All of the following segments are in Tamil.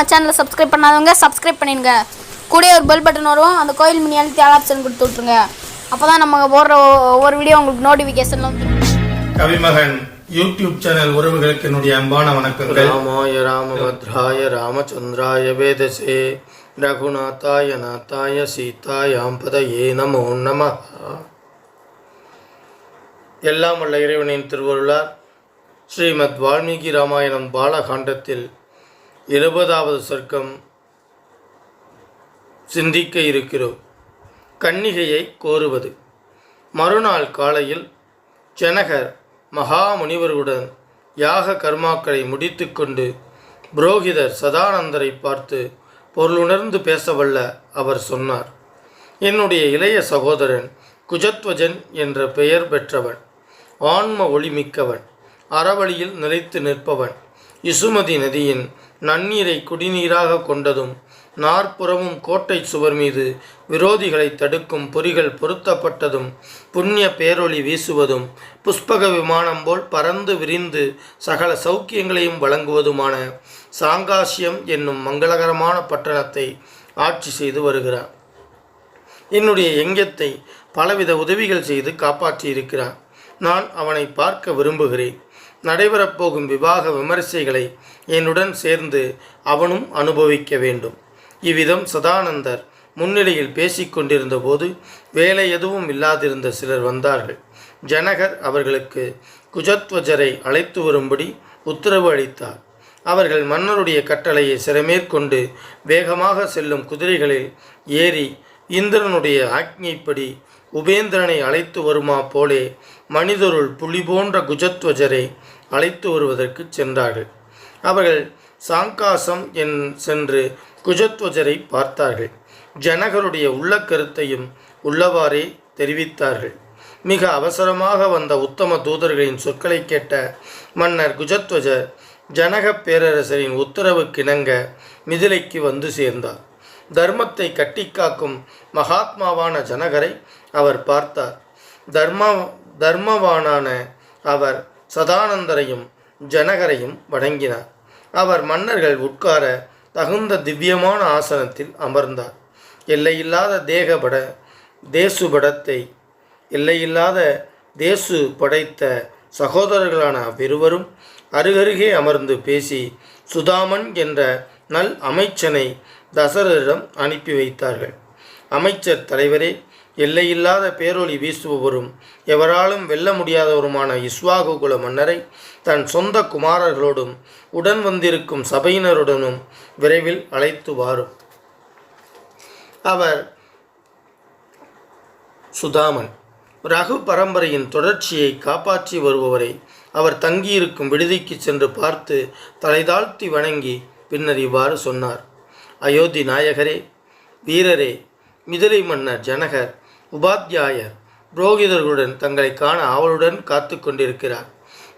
நம்ம சேனலை சப்ஸ்கிரைப் பண்ணாதவங்க சப்ஸ்கிரைப் பண்ணிடுங்க. கூட ஒரு பெல் பட்டன் வரும். அந்த கோயில் மணி அழுத்தி ஆல் ஆப்ஷன் கொடுத்து விட்ருங்க அப்போ தான் நம்ம போடுற ஒவ்வொரு வீடியோ உங்களுக்கு நோட்டிஃபிகேஷன் வந்து கவிமகன் யூடியூப் சேனல் உறவுகளுக்கு என்னுடைய அன்பான வணக்கங்கள். ராமாய ராமபத்ராய ராமச்சந்திராய வேதசே. ரகுநாத்தாய நாத்தாய சீதாயாம் பதயே நமோ நம. எல்லாம் வல்ல இறைவனின் திருவருளார் ஸ்ரீமத் வால்மீகி ராமாயணம் பாலகாண்டத்தில் இருபதாவது சொர்க்கம் சிந்திக்க இருக்கிறோம். கன்னிகையை கோருவது. மறுநாள் காலையில் ஜனகர் மகாமுனிவருடன் யாக கர்மாக்களை முடித்துக்கொண்டு புரோகிதர் சதானந்தரை பார்த்து பொருளுணர்ந்து பேசவல்ல அவர் சொன்னார். என்னுடைய இளைய சகோதரன் குஜத்வஜன் என்ற பெயர் பெற்றவன் ஆன்ம ஒளிமிக்கவன் அறவழியில் நிலைத்து நிற்பவன் இசுமதி நதியின் நன்னீரை குடிநீராக கொண்டதும் நாற்புறமும் கோட்டை சுவர் மீது விரோதிகளை தடுக்கும் பொறிகள் பொருத்தப்பட்டதும் புண்ணிய பேரொளி வீசுவதும் புஷ்பக விமானம் போல் பறந்து விரிந்து சகல சௌக்கியங்களையும் வழங்குவதுமான சாங்காசியம் என்னும் மங்களகரமான பட்டணத்தை ஆட்சி செய்து வருகிறார். என்னுடைய எங்கத்தை பலவித உதவிகள் செய்து காப்பாற்றியிருக்கிறார். நான் அவனை பார்க்க விரும்புகிறேன். நடைபெறப்போகும் விவாக விமரிசைகளை என்னுடன் சேர்ந்து அவனும் அனுபவிக்க வேண்டும். இவ்விதம் சதானந்தர் முன்னிலையில் பேசிக்கொண்டிருந்த போது வேலை எதுவும் இல்லாதிருந்த சிலர் வந்தார்கள். ஜனகர் அவர்களுக்கு குஜத்வஜரை அழைத்து வரும்படி உத்தரவு அளித்தார். அவர்கள் மன்னருடைய கட்டளையை சிறமேற்கொண்டு வேகமாக செல்லும் குதிரைகளில் ஏறி இந்திரனுடைய ஆக்ஞைப்படி உபேந்திரனை அழைத்து வருமா போலே? மனிதருள் புலி போன்ற குஜத்வஜரை அழைத்து வருவதற்கு சென்றார்கள். அவர்கள் சாங்காசம் என் சென்று குஜத்வஜரை பார்த்தார்கள். ஜனகருடைய உள்ள கருத்தையும் உள்ளவாறே தெரிவித்தார்கள். மிக அவசரமாக வந்த உத்தம தூதர்களின் சொற்களை கேட்ட மன்னர் குஜத்வஜர் ஜனக பேரரசரின் உத்தரவுக்கிணங்க மிதிலைக்கு வந்து சேர்ந்தார். தர்மத்தை கட்டிக்காக்கும் மகாத்மாவான ஜனகரை அவர் பார்த்தார். தர்ம தர்மவானான அவர் சதானந்தரையும் ஜனகரையும் வணங்கினார். அவர் மன்னர்கள் உட்கார தகுந்த திவ்யமான ஆசனத்தில் அமர்ந்தார். எல்லையில்லாத தேகபட தேசுபடத்தை எல்லையில்லாத தேசு படைத்த சகோதரர்களான அவ்விருவரும் அருகருகே அமர்ந்து பேசி சுதாமன் என்ற நல் அமைச்சனை தசரரிடம் அனுப்பி வைத்தார்கள். அமைச்சர் தலைவரே எல்லையில்லாத பேரொளி வீசுபவரும் எவராலும் வெல்ல முடியாதவருமான இஸ்வாகு குல மன்னரை தன் சொந்த குமாரர்களோடும் உடன் வந்திருக்கும் சபையினருடனும் விரைவில் அழைத்து வாரும் அவர் சுதாமன். ரகு பரம்பரையின் தொடர்ச்சியை காப்பாற்றி வருபவரை அவர் தங்கியிருக்கும் விடுதிக்கு சென்று பார்த்து தலைதாழ்த்தி வணங்கி பின்னர் இவ்வாறு சொன்னார். அயோத்தி நாயகரே வீரரே மிதிலை மன்னர் ஜனகர் உபாத்தியாயர் புரோகிதர்களுடன் தங்களை காண ஆவலுடன் காத்து கொண்டிருக்கிறார்.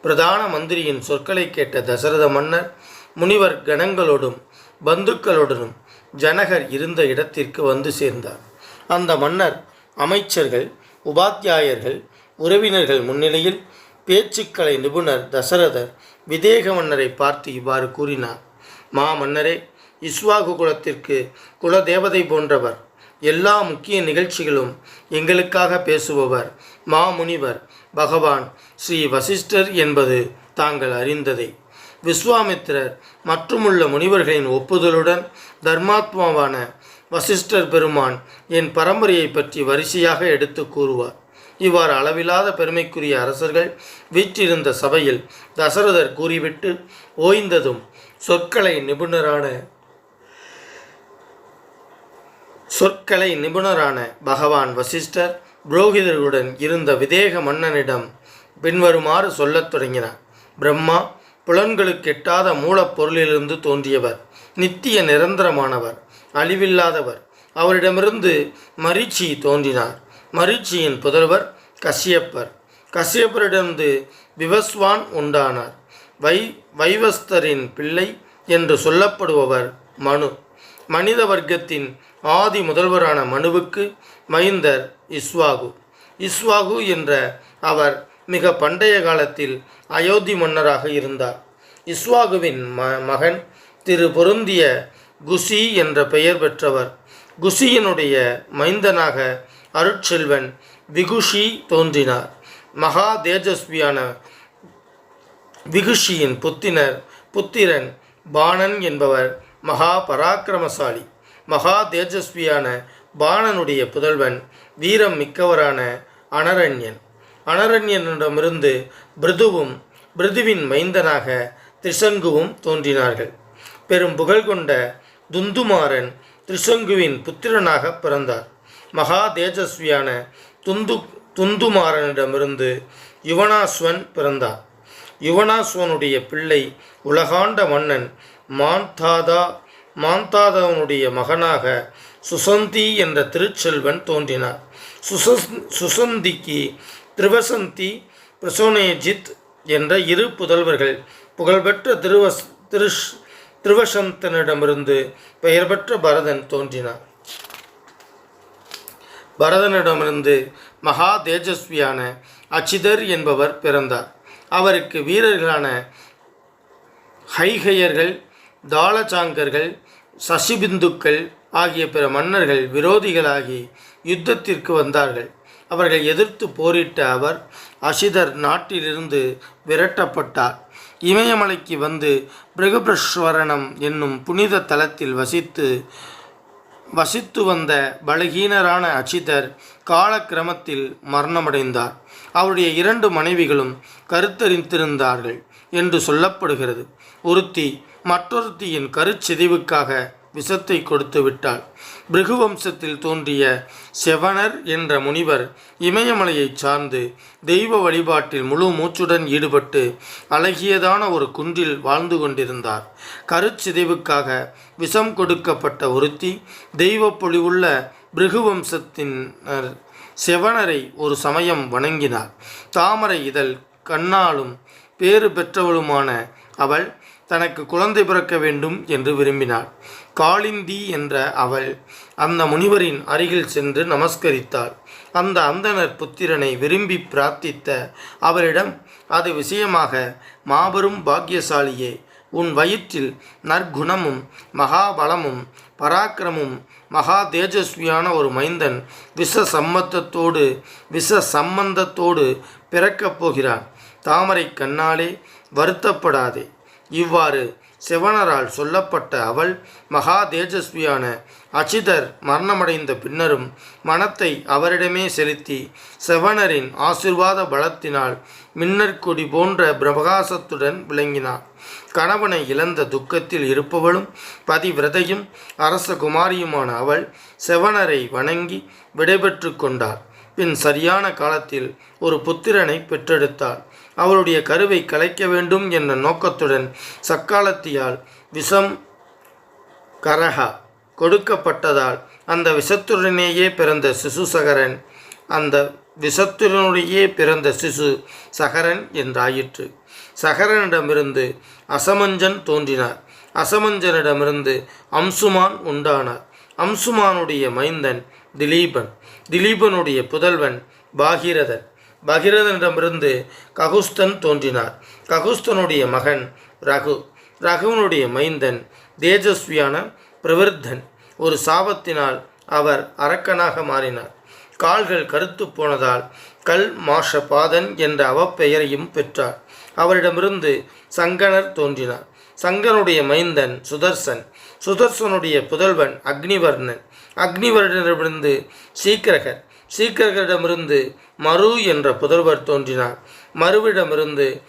பிரதான மந்திரியின் சொற்களை கேட்ட தசரத மன்னர் முனிவர் கணங்களோடும் பந்துக்களுடனும் ஜனகர் இருந்த இடத்திற்கு வந்து சேர்ந்தார். அந்த மன்னர் அமைச்சர்கள் உபாத்தியாயர்கள் உறவினர்கள் முன்னிலையில் பேச்சுக்கலை நிபுணர் தசரதர் விதேக மன்னரை பார்த்து இவ்வாறு கூறினார். மா மன்னரே இஸ்வாகு குலத்திற்கு குலதேவதை போன்றவர் எல்லா முக்கிய நிகழ்ச்சிகளும் எங்களுக்காக பேசுபவர் மாமுனிவர் பகவான் ஸ்ரீ வசிஷ்டர் என்பது தாங்கள் அறிந்ததை. விஸ்வாமித்திரர் மற்றுமுள்ள முனிவர்களின் ஒப்புதலுடன் தர்மாத்மாவான வசிஷ்டர் பெருமான் என் பரம்பரையை பற்றி வரிசையாக எடுத்து கூறுவார். இவ்வாறு அளவில்லாத பெருமைக்குரிய அரசர்கள் வீற்றிருந்த சபையில் தசரதர் கூறிவிட்டு ஓய்ந்ததும் சொற்களை நிபுணரான சொற்களை நிபுணரான பகவான் வசிஷ்டர் புரோகிதர்களுடன் இருந்த விதேக மன்னனிடம் பின்வருமாறு சொல்லத் தொடங்கினார். பிரம்மா புலன்களுக்கு எட்டாத மூலப்பொருளிலிருந்து தோன்றியவர். நித்திய நிரந்தரமானவர் அழிவில்லாதவர். அவரிடமிருந்து மரிச்சி தோன்றினார். மரிச்சியின் புதல்வர் கசியப்பர். கசியப்பரிடமிருந்து விவஸ்வான் உண்டானார். வை வைவஸ்தரின் பிள்ளை என்று சொல்லப்படுபவர் மனு. மனித வர்க்கத்தின் ஆதி முதல்வரான மனுவுக்கு மைந்தர் இஸ்வாகு. இஸ்வாகு என்ற அவர் மிக பண்டைய காலத்தில் அயோத்தி மன்னராக இருந்தார். இஸ்வாகுவின் ம மகன் திரு பொருந்திய குசி என்ற பெயர் பெற்றவர். குசியினுடைய மைந்தனாக அருட்செல்வன் விகுஷி தோன்றினார். மகா தேஜஸ்வியான விகுஷியின் புத்தினர் புத்திரன் பாணன் என்பவர் மகா பராக்கிரமசாலி. மகா தேஜஸ்வியான பாணனுடைய புதல்வன் வீரம் மிக்கவரான அனரண்யன். அனரண்யனிடமிருந்து பிருதுவும் பிருதுவின் மைந்தனாக திரிசங்குவும் தோன்றினார்கள். பெரும் புகழ் கொண்ட துந்துமாறன் திரிசங்குவின் புத்திரனாக பிறந்தார். மகா தேஜஸ்வியான துந்து துந்துமாறனிடமிருந்து யுவனாஸ்வன் பிறந்தார். யுவனாஸ்வனுடைய பிள்ளை உலகாண்ட மன்னன் மான்தாதா மாந்தாதவனுடைய மகனாக சுசந்தி என்ற திருச்செல்வன் தோன்றினார். சுச சுசந்திக்கு திருவசந்தி பிரசோனேஜித் என்ற இரு புதல்வர்கள் புகழ்பெற்ற திருவஸ் திருஷ் திருவசந்தனிடமிருந்து பெயர் பெற்ற பரதன் தோன்றினார். பரதனிடமிருந்து மகா தேஜஸ்வியான அச்சிதர் என்பவர் பிறந்தார். அவருக்கு வீரர்களான ஹைகையர்கள் தாளச்சாங்கர்கள் சசிபிந்துக்கள் ஆகிய பிற மன்னர்கள் விரோதிகளாகி யுத்தத்திற்கு வந்தார்கள். அவர்களை எதிர்த்து போரிட்ட அவர் அசிதர் நாட்டிலிருந்து விரட்டப்பட்டார். இமயமலைக்கு வந்து பிருகபிரஸ்வரணம் என்னும் புனித தலத்தில் வசித்து வசித்து வந்த பலகீனரான அச்சிதர் காலக்கிரமத்தில் மரணமடைந்தார். அவருடைய இரண்டு மனைவிகளும் கருத்தறிந்திருந்தார்கள் என்று சொல்லப்படுகிறது. ஒருத்தி மற்றொருத்தியின் கருச்சிதைவுக்காக விஷத்தை கொடுத்து விட்டாள். பிருகு வம்சத்தில் தோன்றிய செவனர் என்ற முனிவர் இமயமலையைச் சார்ந்து தெய்வ வழிபாட்டில் முழு மூச்சுடன் ஈடுபட்டு அழகியதான ஒரு குன்றில் வாழ்ந்து கொண்டிருந்தார். கருச்சிதைவுக்காக விஷம் கொடுக்கப்பட்ட ஒருத்தி தெய்வ பொழிவுள்ள பிருகு வம்சத்தினர் செவனரை ஒரு சமயம் வணங்கினார் தாமரை இதழ் கண்ணாலும் பேறு பெற்றவளுமான அவள் தனக்கு குழந்தை பிறக்க வேண்டும் என்று விரும்பினாள் காளிந்தி என்ற அவள் அந்த முனிவரின் அருகில் சென்று நமஸ்கரித்தாள். அந்த அந்தணர் புத்திரனை விரும்பி பிரார்த்தித்த அவரிடம் அது விஷயமாக மாபெரும் பாக்கியசாலியே உன் வயிற்றில் நற்குணமும் மகாபலமும் பராக்கிரமும் மகா தேஜஸ்வியான ஒரு மைந்தன் விஷ சம்மத்தத்தோடு விஷ சம்பந்தத்தோடு பிறக்கப் போகிறான். தாமரை கண்ணாலே வருத்தப்படாதே. இவ்வாறு செவனரால் சொல்லப்பட்ட அவள் மகா தேஜஸ்வியான அச்சிதர் மரணமடைந்த பின்னரும் மனத்தை அவரிடமே செலுத்தி செவனரின் ஆசிர்வாத பலத்தினால் மின்னற்கொடி போன்ற பிரபகாசத்துடன் விளங்கினார். கணவனை இழந்த துக்கத்தில் இருப்பவளும் பதிவிரதையும் அரச குமாரியுமான அவள் செவனரை வணங்கி விடைபெற்று கொண்டார். பின் சரியான காலத்தில் ஒரு புத்திரனை பெற்றெடுத்தாள். அவளுடைய கருவை கலைக்க வேண்டும் என்ற நோக்கத்துடன் சக்காலத்தியால் விஷம் கரஹா கொடுக்கப்பட்டதால் அந்த விஷத்துடனேயே பிறந்த சிசு சகரன் அந்த விஷத்துடனேயே பிறந்த சிசு சகரன் என்றாயிற்று. சகரனிடமிருந்து அசமஞ்சன் தோன்றினார். அசமஞ்சனிடமிருந்து அம்சுமான் உண்டானார். அம்சுமானுடைய மைந்தன் திலீபன். திலீபனுடைய புதல்வன் பாகீரதன். பகிரதனிடமிருந்து ககுஸ்தன் தோன்றினார். ககுஸ்தனுடைய மகன் ரகு. ரகுவனுடைய மைந்தன் தேஜஸ்வியான பிரவிர்தன் ஒரு சாபத்தினால் அவர் அரக்கனாக மாறினார். கால்கள் கருத்து போனதால் கல் மாஷபாதன் என்ற அவப்பெயரையும் பெற்றார். அவரிடமிருந்து சங்கனர் தோன்றினார். சங்கனுடைய மைந்தன் சுதர்சன். சுதர்சனுடைய புதல்வன் அக்னிவர்ணன். அக்னிவர்ணனிடமிருந்து சீக்கிரகர். சீக்கிரகரிடமிருந்து மரு என்ற புதல்வர் தோன்றினார். மருவிடமிருந்து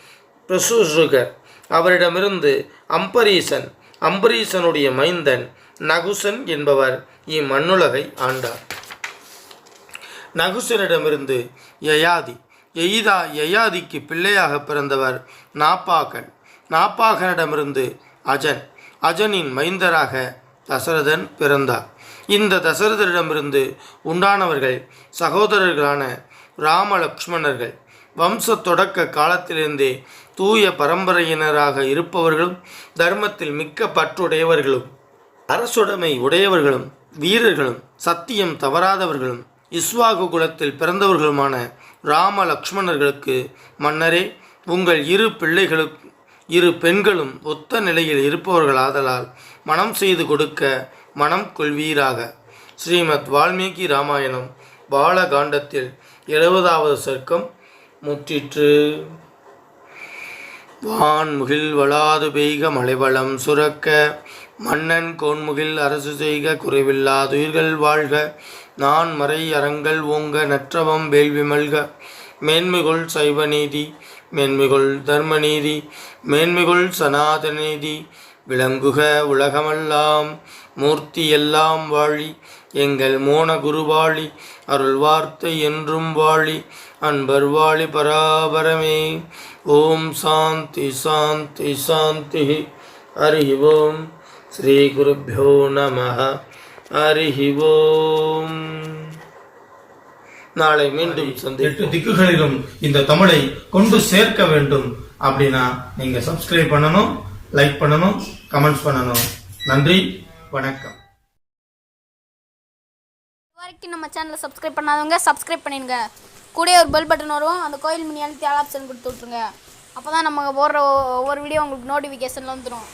பிரசுருகர் அவரிடமிருந்து அம்பரீசன் அம்பரீசனுடைய மைந்தன் நகுசன் என்பவர் இம்மண்ணுலகை ஆண்டார். நகுசனிடமிருந்து யயாதி எய்தா யயாதிக்கு பிள்ளையாக பிறந்தவர் நாப்பாகன் நாப்பாகனிடமிருந்து அஜன் அஜனின் மைந்தராக தசரதன் பிறந்தார். இந்த தசரதரிடமிருந்து உண்டானவர்கள் சகோதரர்களான ராம லக்ஷ்மணர்கள் வம்ச தொடக்க காலத்திலிருந்தே தூய பரம்பரையினராக இருப்பவர்களும் தர்மத்தில் மிக்க பற்றுடையவர்களும் அரசுடைமை உடையவர்களும் வீரர்களும் சத்தியம் தவறாதவர்களும் இஸ்வாகு குலத்தில் பிறந்தவர்களுமான ராம லக்ஷ்மணர்களுக்கு மன்னரே உங்கள் இரு பிள்ளைகளும் இரு பெண்களும் ஒத்த நிலையில் இருப்பவர்களாதலால் மனம் செய்து கொடுக்க மனம் கொள்வீராக. ஸ்ரீமத் வால்மீகி ராமாயணம் பாலகாண்டத்தில் எழுபதாவது சர்க்கம் முற்றிற்று. வான்முகில் வளாது பெய்க மலைவளம் சுரக்க மன்னன் கோன்முகில் அரசு செய்க குறைவில்லாதுயிர்கள் வாழ்க நான் மறை அறங்கள் ஓங்க நற்றவம் வேள்வி மல்க மேன்மிகுள் சைவ நீதி மேன்மிகுள் தர்மநீதி மேன்மிகுள் சனாதன நீதி விளங்குக உலகமெல்லாம் மூர்த்தி எல்லாம் வாழி எங்கள் மோன குருவாழி அருள் வார்த்தை என்றும் வாழி அன்பர் வாழி பராபரமே. ஓம் சாந்தி சாந்தி சாந்தி. ஹரி ஓம் ஸ்ரீ குருப்பியோ நம ஹரி ஓம் நாளை மீண்டும் சந்தி எட்டு திக்குகளிலும் இந்த தமிழை கொண்டு சேர்க்க வேண்டும். அப்படின்னா நீங்க சப்ஸ்கிரைப் பண்ணணும். லைக் பண்ணணும் கமெண்ட்ஸ் பண்ணணும். நன்றி வணக்கம். வரைக்கும் நம்ம சேனலை சப்ஸ்கிரைப் பண்ணாதவங்க சப்ஸ்கிரைப் பண்ணிடுங்க. கூடயே ஒரு பெல் பட்டன் வரும். அந்த கோயில் மணி அழுத்தி ஆல் ஆப்ஷன் கொடுத்து விட்ருங்க அப்போ தான் நம்ம போடுற ஒவ்வொரு வீடியோ உங்களுக்கு நோட்டிஃபிகேஷனில் வந்துடும்